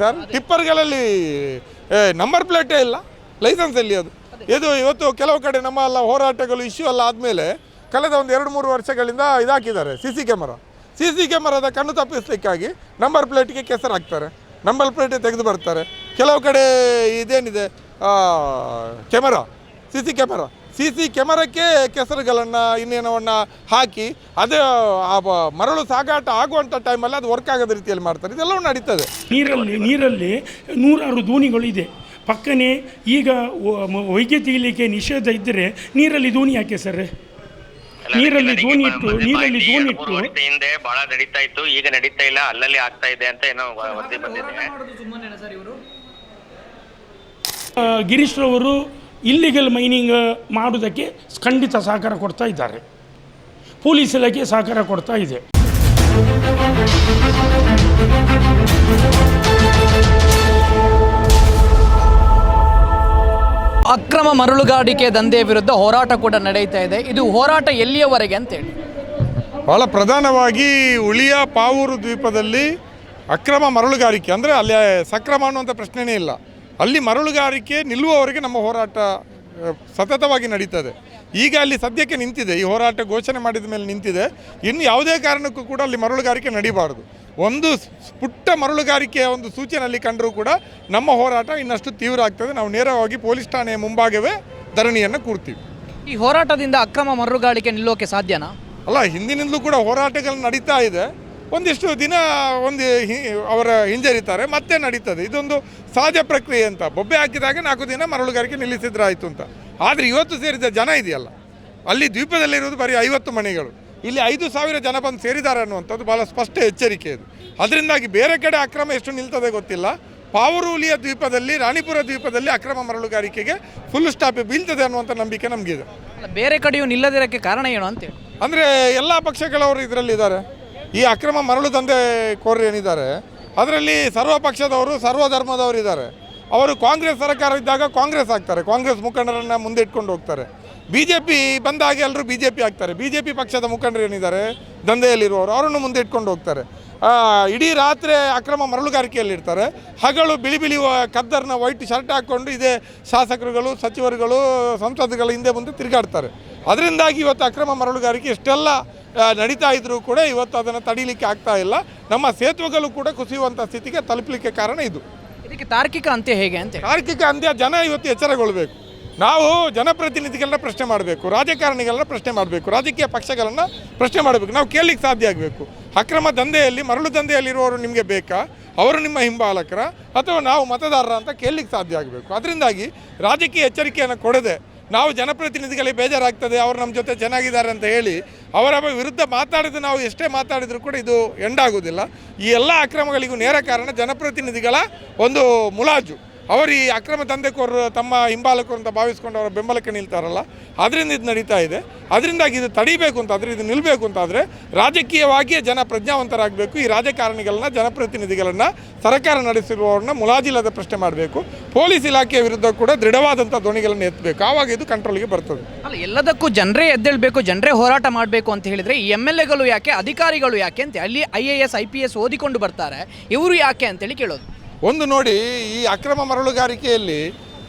Sir ಟಿಪ್ಪರ್ಗಳಲ್ಲಿ number ಪ್ಲೇಟೇ ಇಲ್ಲ licence ಎಲ್ಲಿ ಅದು? ಇದು ಇವತ್ತು ಕೆಲವು ಕಡೆ ನಮ್ಮ ಎಲ್ಲ ಹೋರಾಟಗಳು ಇಶ್ಯೂ ಎಲ್ಲ ಆದಮೇಲೆ ಕಳೆದ ಒಂದು ಎರಡು ಮೂರು ವರ್ಷಗಳಿಂದ ಇದಾಕಿದ್ದಾರೆ C C camera C C ಕ್ಯಾಮರಾದ ಕಣ್ಣು ತಪ್ಪಿಸ್ಲಿಕ್ಕಾಗಿ ನಂಬರ್ ಪ್ಲೇಟ್ಗೆ ಕೆಸರು ಹಾಕ್ತಾರೆ. ನಂಬರ್ ಪ್ಲೇಟ್ ತೆಗೆದು ಬರ್ತಾರೆ. ಕೆಲವು ಕಡೆ ಇದೇನಿದೆ camera C C camera C C ಕ್ಯಾಮರಕ್ಕೆ ಕೆಸರುಗಳನ್ನು ಇನ್ನೇನವನ್ನು ಹಾಕಿ ಅದು ಆ ಬ- ಮರಳು ಸಾಗಾಟ ಆಗುವಂಥ ಟೈಮಲ್ಲಿ ಅದು ವರ್ಕ್ ಆಗೋದ ರೀತಿಯಲ್ಲಿ ಮಾಡ್ತಾರೆ. ಇದೆಲ್ಲವೂ ನಡೀತದೆ. ನೀರಲ್ಲಿ ನೀರಲ್ಲಿ ನೂರಾರು ದೋಣಿಗಳು ಇದೆ ಪಕ್ಕನೆ ಈಗ ಹೊಯ್ಗೆ ತೆಗಿಲಿಕ್ಕೆ ನಿಷೇಧ ಇದ್ದರೆ ನೀರಲ್ಲಿ ದೋಣಿ ಯಾಕೆ ಸರ್? ನೀರಲ್ಲಿ ದೋಣಿ ಇಟ್ಟು ನೀರಲ್ಲಿ ದೋಣಿ ಇಟ್ಟು. ಹಿಂದೆ ಬಹಳ ನಡೀತಾ ಇತ್ತು. ಈಗ ನಡೀತಾ ಇಲ್ಲ. ಅಲ್ಲಲ್ಲಿ ಆಗ್ತಾ ಇದೆ ಅಂತ ಏನೋ ವರದಿ ಬಂದಿದೆ. ಗಿರೀಶ್ ರವರು ಇಲ್ಲಿಗಲ್ ಮೈನಿಂಗ್ ಮಾಡುವುದಕ್ಕೆ ಖಂಡಿತ ಸಹಕಾರ ಕೊಡ್ತಾ ಇದ್ದಾರೆ. ಪೊಲೀಸ್ ಇಲಾಖೆ ಸಹಕಾರ ಕೊಡ್ತಾ ಇದೆ. ಅಕ್ರಮ ಮರಳುಗಾರಿಕೆ ದಂಧೆ ವಿರುದ್ಧ ಹೋರಾಟ ಕೂಡ ನಡೆಯುತ್ತಾ ಇದೆ. ಇದು ಹೋರಾಟ ಎಲ್ಲಿಯವರೆಗೆ ಅಂತೇಳಿ. ಭಾಳ ಪ್ರಧಾನವಾಗಿ ಉಳಿಯ ಪಾವೂರು ದ್ವೀಪದಲ್ಲಿ ಅಕ್ರಮ ಮರಳುಗಾರಿಕೆ ಅಂದರೆ ಅಲ್ಲಿ ಸಕ್ರಮ ಅನ್ನುವಂಥ ಪ್ರಶ್ನೆನೇ ಇಲ್ಲ. ಅಲ್ಲಿ ಮರಳುಗಾರಿಕೆ ನಿಲ್ಲುವವರೆಗೆ ನಮ್ಮ ಹೋರಾಟ ಸತತವಾಗಿ ನಡೀತದೆ. ಈಗ ಅಲ್ಲಿ ಸದ್ಯಕ್ಕೆ ನಿಂತಿದೆ ಈ ಹೋರಾಟ ಘೋಷಣೆ ಮಾಡಿದ ಮೇಲೆ ನಿಂತಿದೆ. ಇನ್ನು ಯಾವುದೇ ಕಾರಣಕ್ಕೂ ಕೂಡ ಅಲ್ಲಿ ಮರಳುಗಾರಿಕೆ ನಡೀಬಾರ್ದು. ಒಂದು ಪುಟ್ಟ ಮರಳುಗಾರಿಕೆಯ ಒಂದು ಸೂಚನೆ ಅಲ್ಲಿ ಕಂಡರೂ ಕೂಡ ನಮ್ಮ ಹೋರಾಟ ಇನ್ನಷ್ಟು ತೀವ್ರ ಆಗ್ತದೆ. ನಾವು ನೇರವಾಗಿ ಪೊಲೀಸ್ ಠಾಣೆಯ ಮುಂಭಾಗವೇ ಧರಣಿಯನ್ನು ಕೂರ್ತೀವಿ. ಈ ಹೋರಾಟದಿಂದ ಅಕ್ರಮ ಮರಳುಗಾರಿಕೆ ನಿಲ್ಲೋಕೆ ಸಾಧ್ಯನಾ? ಅಲ್ಲ ಹಿಂದಿನಿಂದಲೂ ಕೂಡ ಹೋರಾಟಗಳು ನಡೀತಾ ಇದೆ. ಒಂದಿಷ್ಟು ದಿನ ಒಂದು ಹಿ- ಅವರ ಹಿಂಜರಿತಾರೆ ಮತ್ತೆ ನಡೀತದೆ. ಇದೊಂದು ಸಹಜ ಪ್ರಕ್ರಿಯೆ ಅಂತ. ಬೊಬ್ಬೆ ಹಾಕಿದಾಗ ನಾಲ್ಕು ದಿನ ಮರಳುಗಾರಿಕೆ ನಿಲ್ಲಿಸಿದ್ರೆ ಆಯಿತು ಅಂತ. ಆದರೆ ಇವತ್ತು ಸೇರಿದ ಜನ ಇದೆಯಲ್ಲ? ಅಲ್ಲಿ ದ್ವೀಪದಲ್ಲಿರುವುದು ಬರೀ ಐವತ್ತು ಮನೆಗಳು. ಇಲ್ಲಿ ಐದು ಸಾವಿರ ಜನ ಬಂದು ಸೇರಿದ್ದಾರೆ ಅನ್ನುವಂಥದ್ದು ಭಾಳ ಸ್ಪಷ್ಟ ಎಚ್ಚರಿಕೆ ಇದು. ಅದರಿಂದಾಗಿ ಬೇರೆ ಕಡೆ ಅಕ್ರಮ ಎಷ್ಟು ನಿಲ್ತದೆ ಗೊತ್ತಿಲ್ಲ. ಪಾವರೂಲಿಯ ದ್ವೀಪದಲ್ಲಿ ರಾಣಿಪುರ ದ್ವೀಪದಲ್ಲಿ ಅಕ್ರಮ ಮರಳುಗಾರಿಕೆಗೆ ಫುಲ್ ಸ್ಟಾಪ್ ಬೀಳ್ತದೆ ಅನ್ನುವಂಥ ನಂಬಿಕೆ ನಮಗಿದೆ. ಬೇರೆ ಕಡೆಯೂ ನಿಲ್ಲದಿರೋಕ್ಕೆ ಕಾರಣ ಏನು ಅಂತೇಳಿ ಅಂದರೆ ಎಲ್ಲ ಪಕ್ಷಗಳವರು ಇದರಲ್ಲಿದ್ದಾರೆ ಈ ಅಕ್ರಮ ಮರಳು ದಂಧೆ ಕೋರರು ಏನಿದ್ದಾರೆ, ಅದರಲ್ಲಿ ಸರ್ವ ಪಕ್ಷದವರು, ಸರ್ವ ಧರ್ಮದವರು ಇದ್ದಾರೆ. ಅವರು ಕಾಂಗ್ರೆಸ್ ಸರ್ಕಾರ ಇದ್ದಾಗ ಕಾಂಗ್ರೆಸ್ ಆಗ್ತಾರೆ. ಕಾಂಗ್ರೆಸ್ ಮುಖಂಡರನ್ನು ಮುಂದೆ ಇಟ್ಕೊಂಡು ಹೋಗ್ತಾರೆ. ಬಿ ಜೆ ಪಿ ಬಂದಾಗ ಎಲ್ಲರೂ ಬಿ ಜೆ ಪಿ ಆಗ್ತಾರೆ. ಬಿ ಜೆ ಪಿ ಪಕ್ಷದ ಮುಖಂಡರು ಏನಿದ್ದಾರೆ, ದಂಧೆಯಲ್ಲಿರುವವರು, ಅವರನ್ನು ಮುಂದೆ ಇಟ್ಕೊಂಡು ಹೋಗ್ತಾರೆ. ಇಡೀ ರಾತ್ರಿ ಅಕ್ರಮ ಮರಳುಗಾರಿಕೆಯಲ್ಲಿರ್ತಾರೆ ಹಗಳು ಬಿಳಿ ಬಿಳಿ ಕದ್ದರ್ನ ವೈಟ್ ಶರ್ಟ್ ಹಾಕ್ಕೊಂಡು ಇದೇ ಶಾಸಕರುಗಳು, ಸಚಿವರುಗಳು ಸಂಸದಗಳು ಹಿಂದೆ ಮುಂದೆ ತಿರುಗಾಡ್ತಾರೆ. ಅದರಿಂದಾಗಿ ಇವತ್ತು ಅಕ್ರಮ ಮರಳುಗಾರಿಕೆ ಇಷ್ಟೆಲ್ಲ ನಡೀತಾ ಇದ್ರೂ ಕೂಡ ಇವತ್ತು ಅದನ್ನು ತಡೀಲಿಕ್ಕೆ ಆಗ್ತಾ ಇಲ್ಲ. ನಮ್ಮ ಸೇತುವೆಗಳು ಕೂಡ ಕುಸಿಯುವಂಥ ಸ್ಥಿತಿಗೆ ತಲುಪಲಿಕ್ಕೆ ಕಾರಣ ಇದು. ಇದಕ್ಕೆ ತಾರ್ಕಿಕ ಅಂತ್ಯ ಹೇಗೆ ಅಂತ ತಾರ್ಕಿಕ ಅಂತ್ಯ ಜನ ಇವತ್ತು ಎಚ್ಚರಗೊಳ್ಬೇಕು. ನಾವು ಜನಪ್ರತಿನಿಧಿಗಳನ್ನ ಪ್ರಶ್ನೆ ಮಾಡಬೇಕು ರಾಜಕಾರಣಿಗಳನ್ನ ಪ್ರಶ್ನೆ ಮಾಡಬೇಕು ರಾಜಕೀಯ ಪಕ್ಷಗಳನ್ನು ಪ್ರಶ್ನೆ ಮಾಡಬೇಕು. ನಾವು ಕೇಳಲಿಕ್ಕೆ ಸಾಧ್ಯ ಆಗಬೇಕು. ಅಕ್ರಮ ದಂಧೆಯಲ್ಲಿ ಮರಳು ದಂಧೆಯಲ್ಲಿರುವವರು ನಿಮಗೆ ಬೇಕಾ? ಅವರು ನಿಮ್ಮ ಹಿಂಬಾಲಕರ? ಅಥವಾ ನಾವು ಮತದಾರರ ಅಂತ ಕೇಳಲಿಕ್ಕೆ ಸಾಧ್ಯ ಆಗಬೇಕು. ಅದರಿಂದಾಗಿ ರಾಜಕೀಯ ಎಚ್ಚರಿಕೆಯನ್ನು ಕೊಡದೆ ನಾವು ಜನಪ್ರತಿನಿಧಿಗಳಿಗೆ ಬೇಜಾರಾಗ್ತದೆ, ಅವರು ನಮ್ಮ ಜೊತೆ ಚೆನ್ನಾಗಿದ್ದಾರೆ ಅಂತ ಹೇಳಿ ಅವರ ವಿರುದ್ಧ ಮಾತಾಡಿದ ನಾವು ಎಷ್ಟೇ ಮಾತಾಡಿದರೂ ಕೂಡ ಇದು ಎಂಡಾಗುವುದಿಲ್ಲ ಈ ಎಲ್ಲ ಅಕ್ರಮಗಳಿಗೂ ನೇರ ಕಾರಣ ಜನಪ್ರತಿನಿಧಿಗಳ ಒಂದು ಮುಲಾಜು. ಅವರು ಈ ಅಕ್ರಮ ದಂಧೆಕೋರರು, ತಮ್ಮ ಹಿಂಬಾಲಕರು ಅಂತ ಭಾವಿಸ್ಕೊಂಡು ಅವರ ಬೆಂಬಲಕ್ಕೆ ನಿಲ್ತಾರಲ್ಲ? ಅದರಿಂದ ಇದು ನಡೀತಾ ಇದೆ. ಅದರಿಂದಾಗಿ ಇದು ತಡಿಬೇಕು ಅಂತ, ಆದರೆ ಇದು ನಿಲ್ಲಬೇಕು ಅಂತಾದರೆ ರಾಜಕೀಯವಾಗಿಯೇ ಜನ ಪ್ರಜ್ಞಾವಂತರಾಗಬೇಕು. ಈ ರಾಜಕಾರಣಿಗಳನ್ನ, ಜನಪ್ರತಿನಿಧಿಗಳನ್ನು ಸರ್ಕಾರ ನಡೆಸಿರುವವ್ರನ್ನ ಮುಲಾಜಿಲ್ಲದ ಪ್ರಶ್ನೆ ಮಾಡಬೇಕು. ಪೊಲೀಸ್ ಇಲಾಖೆಯ ವಿರುದ್ಧ ಕೂಡ ದೃಢವಾದಂಥ ಧ್ವನಿಗಳನ್ನು ಎತ್ತಬೇಕು. ಆವಾಗ ಇದು ಕಂಟ್ರೋಲ್ಗೆ ಬರ್ತದೆ. ಅಲ್ಲ, ಎಲ್ಲದಕ್ಕೂ ಜನರೇ ಎದ್ದೇಳಬೇಕು, ಜನರೇ ಹೋರಾಟ ಮಾಡಬೇಕು ಅಂತ ಹೇಳಿದರೆ ಈ ಎಂ ಎಲ್ ಎಗಳು ಯಾಕೆ, ಅಧಿಕಾರಿಗಳು ಯಾಕೆ ಅಂತ ಅಲ್ಲಿ I A S, I P S ಓದಿಕೊಂಡು ಬರ್ತಾರೆ. ಇವರು ಯಾಕೆ ಅಂತೇಳಿ ಕೇಳೋದು. ಒಂದು ನೋಡಿ ಈ ಅಕ್ರಮ ಮರಳುಗಾರಿಕೆಯಲ್ಲಿ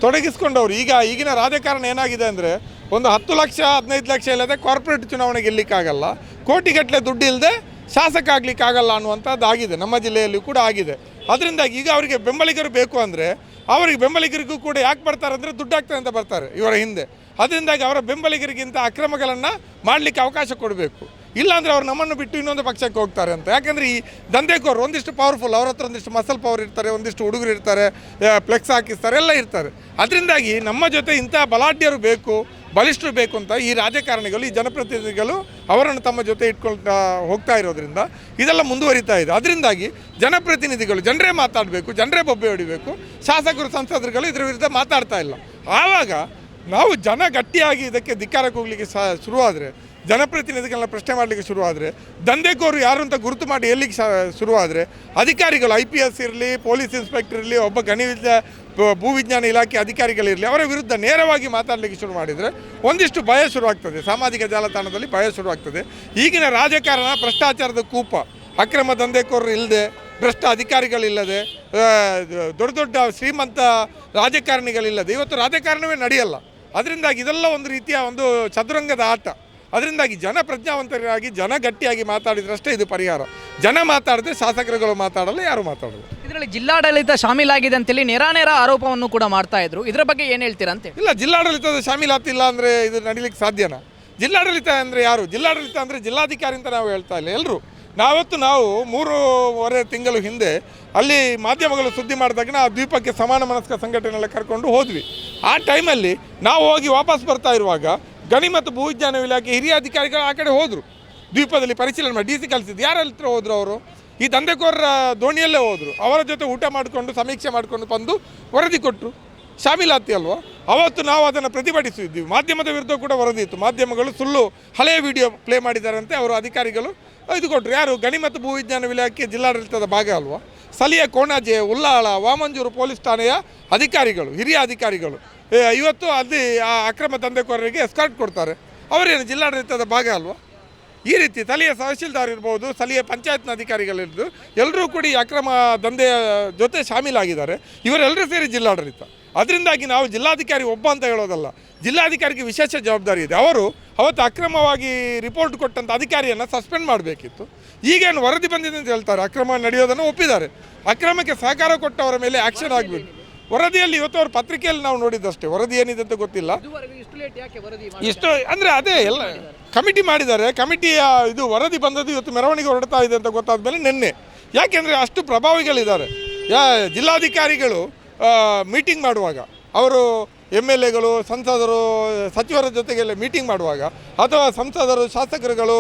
ತೊಡಗಿಸ್ಕೊಂಡವ್ರು. ಈಗ ಈಗಿನ ರಾಜಕಾರಣ ಏನಾಗಿದೆ ಅಂದರೆ ಒಂದು ಹತ್ತು ಲಕ್ಷ, ಹದಿನೈದು ಲಕ್ಷ ಇಲ್ಲದೆ ಕಾರ್ಪೊರೇಟ್ ಚುನಾವಣೆ ಗೆಲ್ಲಿಕ್ಕಾಗಲ್ಲ. ಕೋಟಿಗಟ್ಟಲೆ ದುಡ್ಡು ಇಲ್ಲದೆ ಶಾಸಕ ಆಗ್ಲಿಕ್ಕಾಗಲ್ಲ ಅನ್ನುವಂಥದ್ದು ಆಗಿದೆ. ನಮ್ಮ ಜಿಲ್ಲೆಯಲ್ಲಿ ಕೂಡ ಆಗಿದೆ. ಅದರಿಂದಾಗಿ ಈಗ ಅವರಿಗೆ ಬೆಂಬಲಿಗರು ಬೇಕು ಅಂದರೆ ಅವರಿಗೆ ಬೆಂಬಲಿಗರಿಗೂ ಕೂಡ ಯಾಕೆ ಬರ್ತಾರೆ ಅಂದರೆ ದುಡ್ಡು ಆಗ್ತದೆ ಅಂತ ಬರ್ತಾರೆ ಇವರ ಹಿಂದೆ. ಅದರಿಂದಾಗಿ ಅವರ ಬೆಂಬಲಿಗರಿಗಿಂತ ಅಕ್ರಮಗಳನ್ನು ಮಾಡಲಿಕ್ಕೆ ಅವಕಾಶ ಕೊಡಬೇಕು. ಇಲ್ಲಾಂದರೆ ಅವ್ರು ನಮ್ಮನ್ನು ಬಿಟ್ಟು ಇನ್ನೊಂದು ಪಕ್ಷಕ್ಕೆ ಹೋಗ್ತಾರೆ ಅಂತ. ಯಾಕಂದರೆ ಈ ದಂಧೆಕೋರು ಒಂದಿಷ್ಟು ಪವರ್ಫುಲ್ ಅವ್ರ ಹತ್ರ ಒಂದಿಷ್ಟು ಮಸಲ್ ಪವರ್ ಇರ್ತಾರೆ, ಒಂದಿಷ್ಟು ಹುಡುಗರು ಇರ್ತಾರೆ ಫ್ಲೆಕ್ಸ್ ಹಾಕಿಸ್ತಾರೆ, ಎಲ್ಲ ಇರ್ತಾರೆ. ಅದರಿಂದಾಗಿ ನಮ್ಮ ಜೊತೆ ಇಂಥ ಬಲಾಢ್ಯರು ಬೇಕು, ಬಲಿಷ್ಠರು ಬೇಕು ಅಂತ ಈ ರಾಜಕಾರಣಿಗಳು, ಈ ಜನಪ್ರತಿನಿಧಿಗಳು ಅವರನ್ನು ತಮ್ಮ ಜೊತೆ ಇಟ್ಕೊಳ್ತಾ, ಹೋಗ್ತಾ ಇರೋದ್ರಿಂದ ಇದೆಲ್ಲ ಮುಂದುವರಿತಾ ಇದೆ. ಅದರಿಂದಾಗಿ ಜನಪ್ರತಿನಿಧಿಗಳು, ಜನರೇ ಮಾತಾಡಬೇಕು, ಜನರೇ ಬೊಬ್ಬೆ ಹೊಡಿಬೇಕು, ಶಾಸಕರು, ಸಂಸದರುಗಳು ಇದರ ವಿರುದ್ಧ ಮಾತಾಡ್ತಾ ಇಲ್ಲ. ಆವಾಗ ನಾವು ಜನ ಗಟ್ಟಿಯಾಗಿ ಇದಕ್ಕೆ ಧಿಕ್ಕಾರಕ್ಕೆ ಹೋಗ್ಲಿಕ್ಕೆ ಸಹ ಶುರುವಾದರೆ ಜನಪ್ರತಿನಿಧಿಗಳನ್ನ ಪ್ರಶ್ನೆ ಮಾಡಲಿಕ್ಕೆ ಶುರುವಾದರೆ, ದಂಧೆಕೋರು ಯಾರು ಅಂತ ಗುರುತು ಮಾಡಿ ಎಲ್ಲಿಗೆ ಶುರುವಾದರೆ, ಅಧಿಕಾರಿಗಳು, ಐ ಪಿ ಎಸ್ ಇರಲಿ, ಪೊಲೀಸ್ ಇನ್ಸ್ಪೆಕ್ಟರ್ ಇರಲಿ, ಒಬ್ಬ ಗಣಿತ ಭೂವಿಜ್ಞಾನ ಇಲಾಖೆ ಅಧಿಕಾರಿಗಳಿರಲಿ ಅವರ ವಿರುದ್ಧ ನೇರವಾಗಿ ಮಾತಾಡಲಿಕ್ಕೆ ಶುರು ಮಾಡಿದರೆ ಒಂದಿಷ್ಟು ಭಯ ಶುರುವಾಗ್ತದೆ. ಸಾಮಾಜಿಕ ಜಾಲತಾಣದಲ್ಲಿ ಭಯ ಶುರುವಾಗ್ತದೆ. ಈಗಿನ ರಾಜಕಾರಣ, ಭ್ರಷ್ಟಾಚಾರದ ಕೂಪ, ಅಕ್ರಮ ದಂಧೆಕೋರರು ಇಲ್ಲದೆ ಭ್ರಷ್ಟ ಅಧಿಕಾರಿಗಳಿಲ್ಲದೆ ದೊಡ್ಡ ದೊಡ್ಡ ಶ್ರೀಮಂತ ರಾಜಕಾರಣಿಗಳಿಲ್ಲದೆ ಇವತ್ತು ರಾಜಕಾರಣವೇ ನಡೆಯಲ್ಲ. ಅದರಿಂದಾಗಿ ಇದೆಲ್ಲ ಒಂದು ರೀತಿಯ ಒಂದು ಚದುರಂಗದ ಆಟ. ಅದರಿಂದಾಗಿ ಜನ ಪ್ರಜ್ಞಾವಂತರಾಗಿ ಜನ ಗಟ್ಟಿಯಾಗಿ ಮಾತಾಡಿದ್ರಷ್ಟೇ ಇದು ಪರಿಹಾರ. ಜನ ಮಾತಾಡಿದ್ರೆ ಶಾಸಕರುಗಳು ಮಾತಾಡಲ್ಲ ಯಾರು ಮಾತಾಡಲ್ಲ. ಇದರಲ್ಲಿ ಜಿಲ್ಲಾಡಳಿತ ಶಾಮೀಲಾಗಿದೆ ಅಂತೇಳಿ ನೇರಾನೇರ ನೇರ ಆರೋಪವನ್ನು ಕೂಡ ಮಾಡ್ತಾ ಇದ್ರು. ಇದರ ಬಗ್ಗೆ ಏನು ಹೇಳ್ತೀರಂತೆ ಅಂತ ಇಲ್ಲ ಜಿಲ್ಲಾಡಳಿತದ ಶಾಮೀಲಾತಿಲ್ಲ ಅಂದರೆ ಇದು ನಡೀಲಿಕ್ಕೆ ಸಾಧ್ಯನಾ? ಜಿಲ್ಲಾಡಳಿತ ಅಂದರೆ ಯಾರು? ಜಿಲ್ಲಾಡಳಿತ ಅಂದರೆ ಜಿಲ್ಲಾಧಿಕಾರಿ ಅಂತ ನಾವು ಹೇಳ್ತಾ ಇಲ್ಲ ಎಲ್ಲರೂ ನಾವತ್ತು ನಾವು ಮೂರುವರೆ ತಿಂಗಳು ಹಿಂದೆ ಅಲ್ಲಿ ಮಾಧ್ಯಮಗಳು ಸುದ್ದಿ ಮಾಡಿದಾಗ ನಾವು ದ್ವೀಪಕ್ಕೆ ಸಮಾನ ಮನಸ್ಕ ಸಂಘಟನೆಲ್ಲ ಕರ್ಕೊಂಡು ಹೋದ್ವಿ. ಆ ಟೈಮಲ್ಲಿ ನಾವು ಹೋಗಿ ವಾಪಸ್ ಬರ್ತಾ ಇರುವಾಗ ಗಣಿ ಮತ್ತು ಭೂವಿಜ್ಞಾನ ಇಲಾಖೆ ಹಿರಿಯ ಅಧಿಕಾರಿಗಳು ಆ ಕಡೆ ಹೋದರು. ದ್ವೀಪದಲ್ಲಿ ಪರಿಶೀಲನೆ ಮಾಡಿ, ಡಿ ಸಿ ಕಲಿಸಿದ್ದು ಯಾರ ಹತ್ರ ಹೋದರು ಅವರು? ಈ ದಂಧೆಕೋರರ ದೋಣಿಯಲ್ಲೇ ಹೋದರು. ಅವರ ಜೊತೆ ಊಟ ಮಾಡಿಕೊಂಡು, ಸಮೀಕ್ಷೆ ಮಾಡಿಕೊಂಡು ಬಂದು ವರದಿ ಕೊಟ್ಟರು ಶಾಮೀಲಾತಿ ಅಲ್ವಾ? ಅವತ್ತು ನಾವು ಅದನ್ನು ಪ್ರತಿಭಟಿಸಿದ್ವಿ. ಮಾಧ್ಯಮದ ವಿರುದ್ಧ ಕೂಡ ವರದಿ ಇತ್ತು. ಮಾಧ್ಯಮಗಳು ಸುಳ್ಳು, ಹಳೆಯ ವಿಡಿಯೋ ಪ್ಲೇ ಮಾಡಿದ್ದಾರಂತೆ ಅವರು ಅಧಿಕಾರಿಗಳು ಇದು ಕೊಟ್ಟರು ಯಾರು? ಗಣಿ ಮತ್ತು ಭೂವಿಜ್ಞಾನ ಇಲಾಖೆ ಜಿಲ್ಲಾಡಳಿತದ ಭಾಗ ಅಲ್ವಾ? ಸ್ಥಳೀಯ ಕೋಣಾಜೆ, ಉಲ್ಲಾಳ, ವಾಮಂಜೂರು ಪೊಲೀಸ್ ಠಾಣೆಯ ಅಧಿಕಾರಿಗಳು, ಹಿರಿಯ ಅಧಿಕಾರಿಗಳು. ಇವತ್ತು ಅಲ್ಲಿ ಆ ಅಕ್ರಮ ದಂಧೆಕೋರರಿಗೆ ಎಸ್ಕಾರ್ಟ್ ಕೊಡ್ತಾರೆ. ಅವರೇನು ಜಿಲ್ಲಾಡಳಿತದ ಭಾಗ ಅಲ್ವಾ? ಈ ರೀತಿ ಸ್ಥಳೀಯ ತಹಶೀಲ್ದಾರ್ ಇರ್ಬೋದು, ಸ್ಥಳೀಯ ಪಂಚಾಯತ್ನ ಅಧಿಕಾರಿಗಳಿರ್ಬೋದು ಎಲ್ಲರೂ ಕೂಡ ಈ ಅಕ್ರಮ ದಂಧೆಯ ಜೊತೆ ಶಾಮೀಲಾಗಿದ್ದಾರೆ. ಇವರೆಲ್ಲರೂ ಸೇರಿ ಜಿಲ್ಲಾಡಳಿತ. ಅದರಿಂದಾಗಿ ನಾವು ಜಿಲ್ಲಾಧಿಕಾರಿ ಒಬ್ಬ ಅಂತ ಹೇಳೋದಲ್ಲ, ಜಿಲ್ಲಾಧಿಕಾರಿಗೆ ವಿಶೇಷ ಜವಾಬ್ದಾರಿ ಇದೆ. ಅವರು ಅವತ್ತು ಅಕ್ರಮವಾಗಿ ರಿಪೋರ್ಟ್ ಕೊಟ್ಟಂಥ ಅಧಿಕಾರಿಯನ್ನು ಸಸ್ಪೆಂಡ್ ಮಾಡಬೇಕಿತ್ತು. ಈಗೇನು ವರದಿ ಬಂದಿದೆ ಅಂತ ಹೇಳ್ತಾರೆ. ಅಕ್ರಮ ನಡೆಯೋದನ್ನು ಒಪ್ಪಿದ್ದಾರೆ. ಅಕ್ರಮಕ್ಕೆ ಸಹಕಾರ ಕೊಟ್ಟವರ ಮೇಲೆ ಆ್ಯಕ್ಷನ್ ಆಗಬೇಕು. ವರದಿಯಲ್ಲಿ ಇವತ್ತು ಅವ್ರ ಪತ್ರಿಕೆಯಲ್ಲಿ ನಾವು ನೋಡಿದ್ದಷ್ಟೇ. ವರದಿ ಏನಿದೆ ಅಂತ ಗೊತ್ತಿಲ್ಲ. ಇಷ್ಟು ಅಂದರೆ ಅದೇ ಎಲ್ಲ ಕಮಿಟಿ ಮಾಡಿದ್ದಾರೆ. ಕಮಿಟಿಯ ಇದು ವರದಿ ಬಂದದ್ದು ಇವತ್ತು ಮೆರವಣಿಗೆ ಹೊರಡ್ತಾ ಇದೆ ಅಂತ ಗೊತ್ತಾದ ಮೇಲೆ ನಿನ್ನೆ. ಯಾಕೆಂದರೆ ಅಷ್ಟು ಪ್ರಭಾವಿಗಳಿದ್ದಾರೆ. ಯಾ ಜಿಲ್ಲಾಧಿಕಾರಿಗಳು ಮೀಟಿಂಗ್ ಮಾಡುವಾಗ ಅವರು ಎಂ ಎಲ್ ಎಗಳು ಸಂಸದರು ಸಚಿವರ ಜೊತೆಗೆಲ್ಲ ಮೀಟಿಂಗ್ ಮಾಡುವಾಗ ಅಥವಾ ಸಂಸದರು ಶಾಸಕರುಗಳು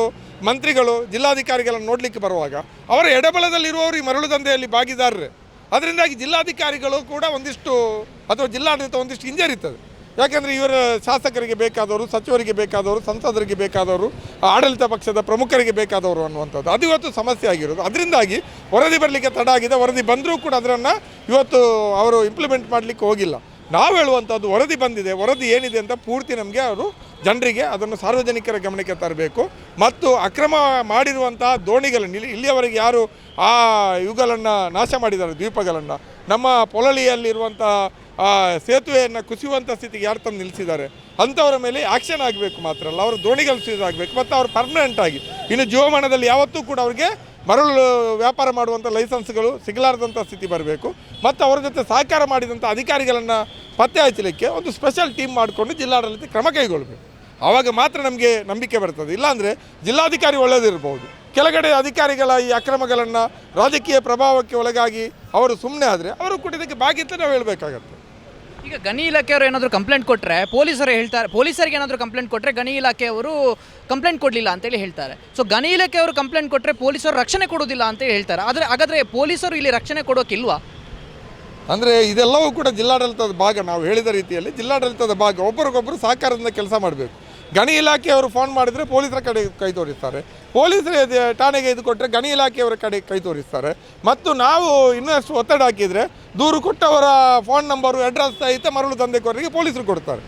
ಮಂತ್ರಿಗಳು ಜಿಲ್ಲಾಧಿಕಾರಿಗಳನ್ನು ನೋಡಲಿಕ್ಕೆ ಬರುವಾಗ ಅವರ ಎಡಬಲದಲ್ಲಿರುವವರು ಈ ಮರಳು ದಂಧೆಯಲ್ಲಿ ಭಾಗಿದಾರರೇ. ಅದರಿಂದಾಗಿ ಜಿಲ್ಲಾಧಿಕಾರಿಗಳು ಕೂಡ ಒಂದಿಷ್ಟು ಅಥವಾ ಜಿಲ್ಲಾಡಳಿತ ಒಂದಿಷ್ಟು ಹಿಂಜರಿತದೆ. ಯಾಕೆಂದರೆ ಇವರ ಶಾಸಕರಿಗೆ ಬೇಕಾದವರು, ಸಚಿವರಿಗೆ ಬೇಕಾದವರು, ಸಂಸದರಿಗೆ ಬೇಕಾದವರು, ಆಡಳಿತ ಪಕ್ಷದ ಪ್ರಮುಖರಿಗೆ ಬೇಕಾದವರು ಅನ್ನುವಂಥದ್ದು. ಅದು ಇವತ್ತು ಸಮಸ್ಯೆ ಆಗಿರೋದು. ಅದರಿಂದಾಗಿ ವರದಿ ಬರಲಿಕ್ಕೆ ತಡ ಆಗಿದೆ. ವರದಿ ಬಂದರೂ ಕೂಡ ಅದನ್ನು ಇವತ್ತು ಅವರು ಇಂಪ್ಲಿಮೆಂಟ್ ಮಾಡಲಿಕ್ಕೆ ಹೋಗಿಲ್ಲ. ನಾವು ಹೇಳುವಂಥದ್ದು ವರದಿ ಬಂದಿದೆ. ವರದಿ ಏನಿದೆ ಅಂತ ಪೂರ್ತಿ ನಮಗೆ ಅವರು ಜನರಿಗೆ ಅದನ್ನು ಸಾರ್ವಜನಿಕರ ಗಮನಕ್ಕೆ ತರಬೇಕು. ಮತ್ತು ಅಕ್ರಮ ಮಾಡಿರುವಂತಹ ದೋಣಿಗಳನ್ನು, ಇಲ್ಲಿ ಇಲ್ಲಿಯವರೆಗೆ ಯಾರು ಆ ಇವುಗಳನ್ನು ನಾಶ ಮಾಡಿದ್ದಾರೆ, ದ್ವೀಪಗಳನ್ನು, ನಮ್ಮ ಪೊಳಲಿಯಲ್ಲಿರುವಂಥ ಸೇತುವೆಯನ್ನು ಕುಸಿಯುವಂಥ ಸ್ಥಿತಿಗೆ ಯಾರು ತಂದು ನಿಲ್ಲಿಸಿದ್ದಾರೆ? ಅಂಥವರ ಮೇಲೆ ಆ್ಯಕ್ಷನ್ ಆಗಬೇಕು ಮಾತ್ರ ಅಲ್ಲ. ಅವರು ದೋಣಿಗಳು ಸೀದಾಗಬೇಕು. ಮತ್ತು ಅವರು ಪರ್ಮನೆಂಟ್ ಆಗಿ, ಇನ್ನು ಜೀವಮಾನದಲ್ಲಿ ಯಾವತ್ತೂ ಕೂಡ ಅವರಿಗೆ ಮರಳು ವ್ಯಾಪಾರ ಮಾಡುವಂಥ ಲೈಸೆನ್ಸ್ಗಳು ಸಿಗಲಾರದಂಥ ಸ್ಥಿತಿ ಬರಬೇಕು. ಮತ್ತು ಅವರ ಜೊತೆ ಸಹಕಾರ ಮಾಡಿದಂಥ ಅಧಿಕಾರಿಗಳನ್ನು ಪತ್ತೆ ಹಚ್ಚಲಿಕ್ಕೆ ಒಂದು ಸ್ಪೆಷಲ್ ಟೀಮ್ ಮಾಡಿಕೊಂಡು ಜಿಲ್ಲಾಡಳಿತ ಕ್ರಮ ಕೈಗೊಳ್ಳಬೇಕು ಆವಾಗ ಮಾತ್ರ ನಮಗೆ ನಂಬಿಕೆ ಬರ್ತದೆ. ಇಲ್ಲಾಂದರೆ ಜಿಲ್ಲಾಧಿಕಾರಿ ಒಳ್ಳೆಯದಿರ್ಬೋದು ಕೆಳಗಡೆ ಅಧಿಕಾರಿಗಳ ಈ ಅಕ್ರಮಗಳನ್ನು ರಾಜಕೀಯ ಪ್ರಭಾವಕ್ಕೆ ಒಳಗಾಗಿ ಅವರು ಸುಮ್ಮನೆ ಆದರೆ ಅವರು ಇದಕ್ಕೆ ಭಾಗಿ ನಾವು ಹೇಳಬೇಕಾಗತ್ತೆ. ಈಗ ಗಣಿ ಇಲಾಖೆಯವರು ಏನಾದರೂ ಕಂಪ್ಲೇಂಟ್ ಕೊಟ್ಟರೆ ಪೊಲೀಸರು ಹೇಳ್ತಾರೆ, ಪೊಲೀಸರಿಗೆ ಏನಾದರೂ ಕಂಪ್ಲೇಂಟ್ ಕೊಟ್ಟರೆ ಗಣಿ ಇಲಾಖೆಯವರು ಕಂಪ್ಲೇಂಟ್ ಕೊಡಲಿಲ್ಲ ಅಂತೇಳಿ ಹೇಳ್ತಾರೆ. ಸೊ ಗಣಿ ಇಲಾಖೆಯವರು ಕಂಪ್ಲೇಂಟ್ ಕೊಟ್ಟರೆ ಪೊಲೀಸರು ರಕ್ಷಣೆ ಕೊಡೋದಿಲ್ಲ ಅಂತೇಳಿ ಹೇಳ್ತಾರೆ. ಆದರೆ, ಹಾಗಾದರೆ ಪೊಲೀಸರು ಇಲ್ಲಿ ರಕ್ಷಣೆ ಕೊಡೋಕ್ಕಿಲ್ವಾ ಅಂದರೆ ಇದೆಲ್ಲವೂ ಕೂಡ ಜಿಲ್ಲಾಡಳಿತದ ಭಾಗ, ನಾವು ಹೇಳಿದ ರೀತಿಯಲ್ಲಿ ಜಿಲ್ಲಾಡಳಿತದ ಭಾಗ ಒಬ್ಬರಿಗೊಬ್ಬರು ಸಹಕಾರದಿಂದ ಕೆಲಸ ಮಾಡಬೇಕು. ಗಣಿ ಇಲಾಖೆಯವರು ಫೋನ್ ಮಾಡಿದರೆ ಪೊಲೀಸರ ಕಡೆ ಕೈ ತೋರಿಸ್ತಾರೆ. ಪೊಲೀಸರ ಠಾಣೆಗೆ ಇದು ಕೊಟ್ಟರೆ ಗಣಿ ಇಲಾಖೆಯವರ ಕಡೆ ಕೈ ತೋರಿಸ್ತಾರೆ. ಮತ್ತು ನಾವು ಇನ್ನಷ್ಟು ಒತ್ತಡ ಹಾಕಿದರೆ ದೂರು ಕೊಟ್ಟವರ ಫೋನ್ ನಂಬರು ಅಡ್ರೆಸ್ ಸಹಿತ ಮರಳು ದಂಧೆಕೋರರಿಗೆ ಪೊಲೀಸರು ಕೊಡ್ತಾರೆ.